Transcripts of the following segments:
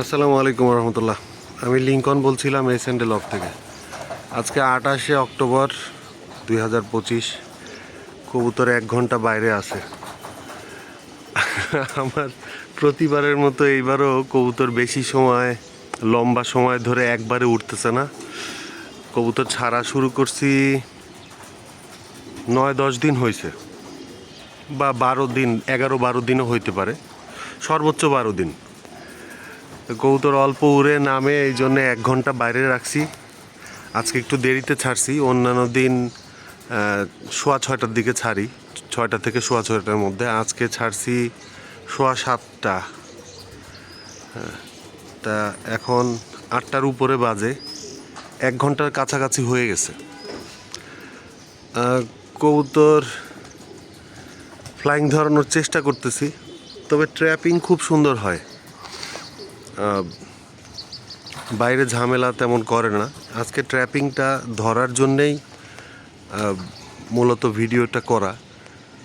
আসসালামু আলাইকুম রহমতুল্লাহ। আমি লিঙ্কন বলছিলাম এই স্যান্ডেল অফ থেকে। আজকে আঠাশে অক্টোবর দুই হাজার পঁচিশ। কবুতর এক ঘণ্টা বাইরে আছে। আমার প্রতিবারের মতো এইবারও কবুতর বেশি সময়, লম্বা সময় ধরে একবারে উঠতেছে না। কবুতর ছাড়া শুরু করছি নয় দশ দিন হয়েছে। বা বারো দিন এগারো বারো দিনও হইতে পারে। সর্বোচ্চ বারো দিন। কবুতর অল্প উড়ে নামে, এই জন্য এক ঘণ্টা বাইরে রাখছি। আজকে একটু দেরিতে ছাড়ছি, অন্যান্য দিন সোয়া ছয়টার দিকে ছাড়ি। ছয়টা থেকে সোয়া ছয়টার মধ্যে। আজকে ছাড়ছি সোয়া সাতটা। তা এখন আটটার উপরে বাজে। এক ঘণ্টার কাছাকাছি হয়ে গেছে। কবুতর ফ্লাইং ধরানোর চেষ্টা করতেছি, তবে ট্র্যাপিং খুব সুন্দর হয়। বাইরে ঝামেলা তেমন করে না। আজকে ট্র্যাপিংটা ধরার জন্যেই মূলত ভিডিওটা করা।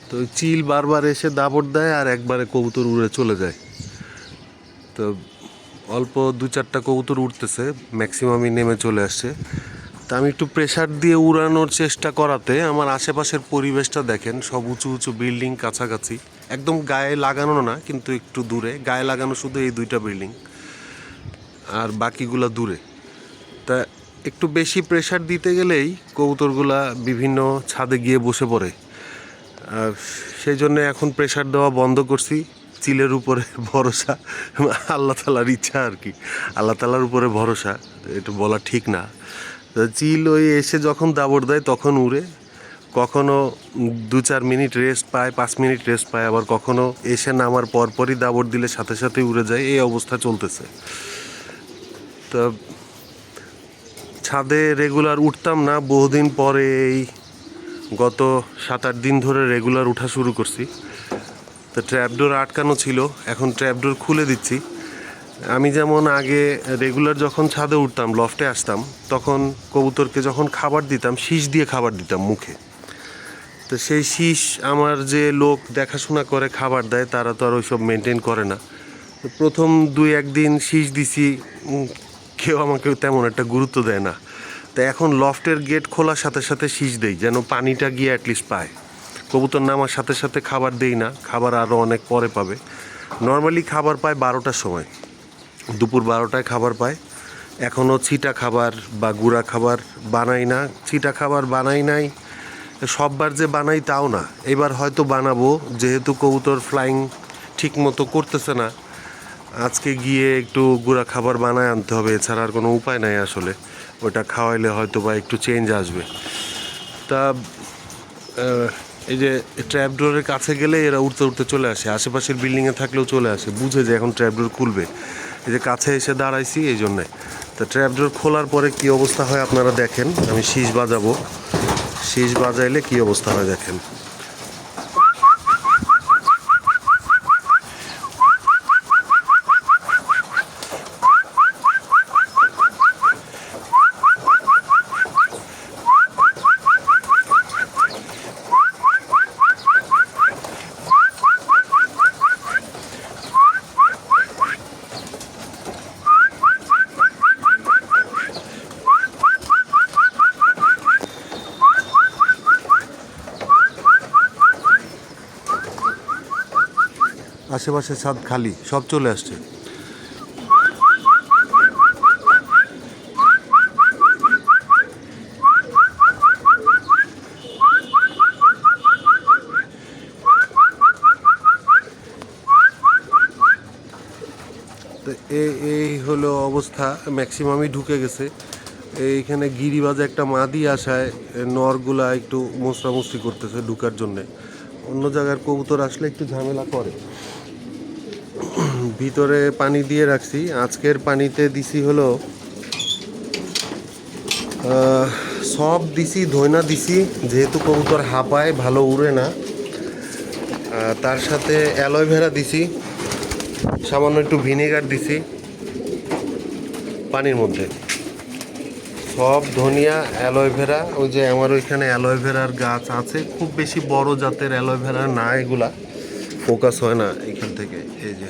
তো চিল বারবার এসে দাবড় দেয় আর একবারে কবুতর উড়ে চলে যায়। তো অল্প দু চারটা কবুতর উঠতেছে ম্যাক্সিমামই নেমে চলে আসছে। তা আমি একটু প্রেশার দিয়ে উড়ানোর চেষ্টা করাতে, আমার আশেপাশের পরিবেশটা দেখেন, সব উঁচু উঁচু বিল্ডিং কাছাকাছি। একদম গায়ে লাগানো না, কিন্তু একটু দূরে। গায়ে লাগানো শুধু এই দুইটা বিল্ডিং আর বাকিগুলা দূরে। তা একটু বেশি প্রেশার দিতে গেলেই কবুতরগুলা বিভিন্ন ছাদে গিয়ে বসে পড়ে। আর সেই জন্য এখন প্রেশার দেওয়া বন্ধ করছি। চিলের উপরে ভরসা, আল্লাহ তালার ইচ্ছা আর কি। আল্লাহ তালার উপরে ভরসা, এটা বলা ঠিক না। চিল ওই এসে যখন দাবড় দেয় তখন উড়ে। কখনো দু চার মিনিট রেস্ট পায়, পাঁচ মিনিট রেস্ট পায়, আবার কখনো এসে নামার পরপরই দাবড় দিলে সাথে সাথে উড়ে যায়। এই অবস্থা চলতেছে। তা ছাদে রেগুলার উঠতাম না, বহুদিন পরে এই গত সাত আট দিন ধরে রেগুলার উঠা শুরু করছি। তো ট্র্যাপডোর আটকানো ছিল, এখন ট্র্যাপডোর খুলে দিচ্ছি। আমি যেমন আগে রেগুলার যখন ছাদে উঠতাম লফটে আসতাম, তখন কবুতরকে যখন খাবার দিতাম, শীষ দিয়ে খাবার দিতাম মুখে। তো সেই শীষ আমার যে লোক দেখাশোনা করে, খাবার দেয়, তারা তো আর ওইসব মেনটেন করে না। প্রথম দুই একদিন শীষ দিছি কেউ আমাকে তেমন একটা গুরুত্ব দেয় না। তো এখন লফটের গেট খোলার সাথে সাথে শীষ দেই, যেন পানিটা গিয়ে অ্যাটলিস্ট পায়। কবুতর নামার সাথে সাথে খাবার দেই না, খাবার আরও অনেক পরে পাবে। নর্মালি খাবার পায় বারোটার সময়। দুপুর বারোটায় খাবার পায়। এখনও ছিটা খাবার বা গুঁড়া খাবার বানাই না। ছিটা খাবার বানাই নাই, সববার যে বানাই তাও না। এবার হয়তো বানাবো, যেহেতু কবুতর ফ্লাইং ঠিক মতো করতেছে না। আজকে গিয়ে একটু গুঁড়া খাবার বানায় আনতে হবে, এছাড়া আর কোনো উপায় নাই আসলে। ওটা খাওয়াইলে হয়তো বা একটু চেঞ্জ আসবে। তা এই যে ট্র্যাপডোরের কাছে গেলে এরা উঠতে উঠতে চলে আসে, আশেপাশের বিল্ডিংয়ে থাকলেও চলে আসে, বুঝে যে এখন ট্র্যাপডোর খুলবে। এই যে কাছে এসে দাঁড়াইছি এই জন্যে। তা ট্র্যাপডোর খোলার পরে কি অবস্থা হয় আপনারা দেখেন, আমি শীষ বাজাবো। শীষ বাজাইলে কি অবস্থা হয় দেখেন। আশেপাশে ছাদ খালি, সব চলে আসছে। এই হলো অবস্থা, ম্যাক্সিমামই ঢুকে গেছে। এইখানে গিরিবাজে একটা মাদি আসায়, নরগুলা একটু মোস্তামুস্তি করতেছে ঢুকার জন্যে। অন্য জায়গার কবুতর আসলে একটু ঝামেলা করে। ভিতরে পানি দিয়ে রাখছি। আজকের পানিতে দিছি হলো সব দিছি, ধইনা দিছি, যেহেতু কবুতর হাঁপায়, ভালো উড়ে না। তার সাথে অ্যালোভেরা দিছি, সামান্য একটু ভিনেগার দিছি পানির মধ্যে। সব ধনিয়া অ্যালোভেরা ওই যে আমার ওইখানে অ্যালোভেরার গাছ আছে, খুব বেশি বড় জাতের অ্যালোভেরা না এগুলা, ফোকাস হয় না এখান থেকে, এই যে।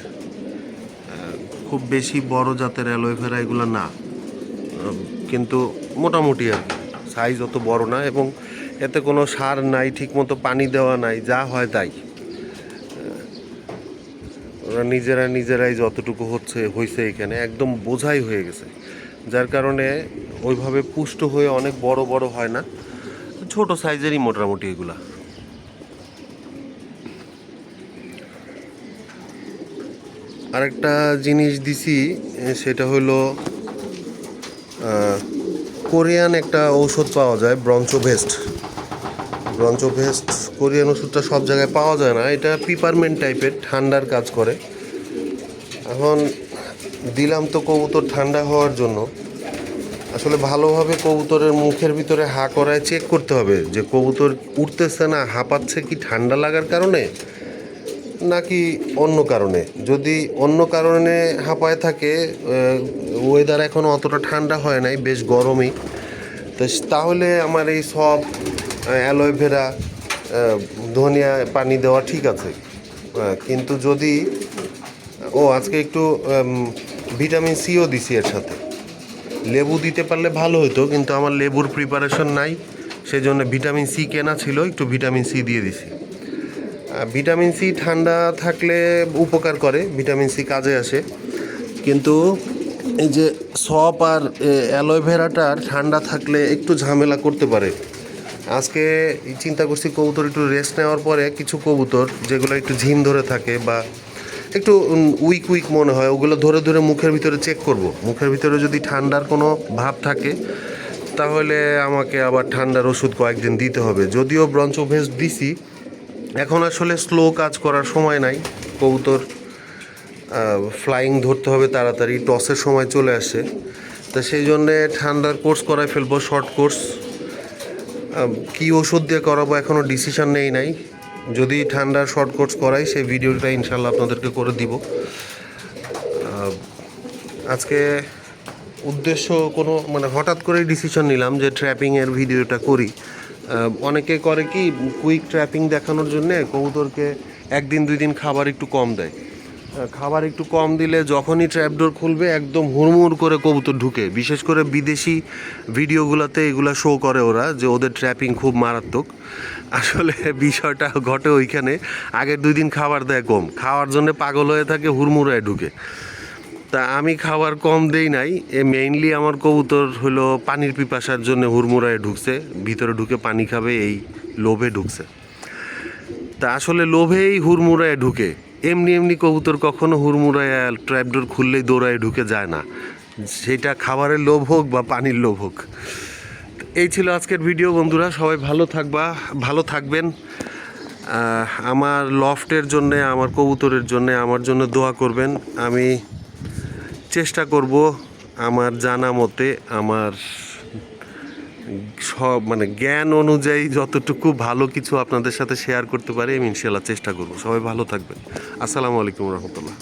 খুব বেশি বড় জাতের অ্যালোভেরা এগুলো না। কিন্তু মোটামুটি আর কি। সাইজ অত বড় না এবং এতে কোনো সার নাই, ঠিকমতো পানি দেওয়া নাই, যা হয় তাই। ওরা নিজেরা নিজেরাই যতটুকু হচ্ছে হয়েছে এখানে, একদম বোঝাই হয়ে গেছে। যার কারণে ওইভাবে পুষ্ট হয়ে অনেক বড় বড় হয় না। ছোট সাইজেরই মোটামুটি এগুলা। আরেকটা জিনিস দিছি সেটা হলো কোরিয়ান একটা ঔষধ পাওয়া যায়, ব্রঞ্চোভেস্ট। ব্রঞ্চোভেস্ট, কোরিয়ান ওষুধটা সব জায়গায় পাওয়া যায় না, এটা পিপারমেন্ট টাইপের, ঠান্ডার কাজ করে। এখন দিলাম তো কবুতর ঠান্ডা হওয়ার জন্য। আসলে ভালোভাবে কবুতরের মুখের ভিতরে হা করায় চেক করতে হবে, যে কবুতর উঠতেছে না, হাঁপাচ্ছে কি ঠান্ডা লাগার কারণে? নাকি অন্য কারণে? যদি অন্য কারণে হাঁপায় থাকে ওয়েদার এখন অতটা ঠান্ডা হয় নাই, বেশ গরমই। তো তাহলে আমার এই সব অ্যালোভেরা ধনিয়া পানি দেওয়া ঠিক আছে। কিন্তু যদি, ও আজকে একটু ভিটামিন সিও দিছি এর সাথে। লেবু দিতে পারলে ভালো হতো কিন্তু আমার লেবুর প্রিপারেশন নাই। সেই জন্য ভিটামিন সি কেনা ছিল, একটু ভিটামিন সি দিয়ে দিছি। ভিটামিন সি ঠান্ডা থাকলে উপকার করে, ভিটামিন সি কাজে আসে। কিন্তু এই যে সপ আর অ্যালোভেরাটা ঠান্ডা থাকলে একটু ঝামেলা করতে পারে। আজকে চিন্তা করছি কবুতর একটু রেস্ট নেওয়ার পরে কিছু কবুতর যেগুলো একটু ঝিম ধরে থাকে বা একটু উইক উইক মনে হয়, ওগুলো ধরে ধরে মুখের ভিতরে চেক করব। মুখের ভিতরে যদি ঠান্ডার কোনো ভাব থাকে, তাহলে আমাকে আবার ঠান্ডার ওষুধ কয়েকদিন দিতে হবে। যদিও ব্রঞ্চ ব্রঞ্চোভেস দিছি এখন আসলে স্লো কাজ করার সময় নাই। কবুতর ফ্লাইং ধরতে হবে তাড়াতাড়ি টসের সময় চলে আসে। তা সেই জন্যে ঠান্ডার কোর্স করায় ফেলব শর্ট কোর্স কি ওষুধ দিয়ে করাবো এখনও ডিসিশন নেই নাই। যদি ঠান্ডার শর্ট কোর্স করাই, সেই ভিডিওটা ইনশাল্লাহ আপনাদেরকে করে দিব। আজকে উদ্দেশ্য কোনো মানে হঠাৎ করেই ডিসিশন নিলাম যে ট্র্যাপিংয়ের ভিডিওটা করি। অনেকে করে কি কুইক ট্র্যাপিং দেখানোর জন্যে কবুতরকে একদিন দুই দিন খাবার একটু কম দেয়। খাবার একটু কম দিলে যখনই ট্র্যাপডোর খুলবে, একদম হুড়মুড় করে কবুতর ঢুকে। বিশেষ করে বিদেশি ভিডিওগুলোতে এগুলো শো করে ওরা যে ওদের ট্র্যাপিং খুব মারাত্মক। আসলে বিষয়টা ঘটে ওইখানে। আগের দুই দিন খাবার দেয় কম। খাওয়ার জন্য পাগল হয়ে থাকে হুড়মুড়ায় ঢুকে। তা আমি খাবার কম দেই নাই। এ মেইনলি আমার কবুতর হলো পানির পিপাসার জন্য হুড়মুড়ায় ঢুকছে। ভিতরে ঢুকে পানি খাবে, এই লোভে ঢুকছে। তা আসলে লোভেই হুড়মুড়ায় ঢুকে। এমনি এমনি কবুতর কখনো হুড়মুড়ায় ট্র্যাপডোর খুললেই দৌড়ায় ঢুকে যায় না। সেটা খাবারের লোভ হোক বা পানির লোভ হোক। এই ছিল আজকের ভিডিও বন্ধুরা। সবাই ভালো থাকবা, ভালো থাকবেন। আমার লফটের জন্যে, আমার কবুতরের জন্যে, আমার জন্য দোয়া করবেন। আমি চেষ্টা করব আমার জানা মতে আমার সব মানে জ্ঞান অনুযায়ী যতটুকু ভালো কিছু আপনাদের সাথে শেয়ার করতে পারি আমি ইনশাল্লাহ চেষ্টা করব। সবাই ভালো থাকবেন। আসসালামু আলাইকুম রহমতুল্লাহ।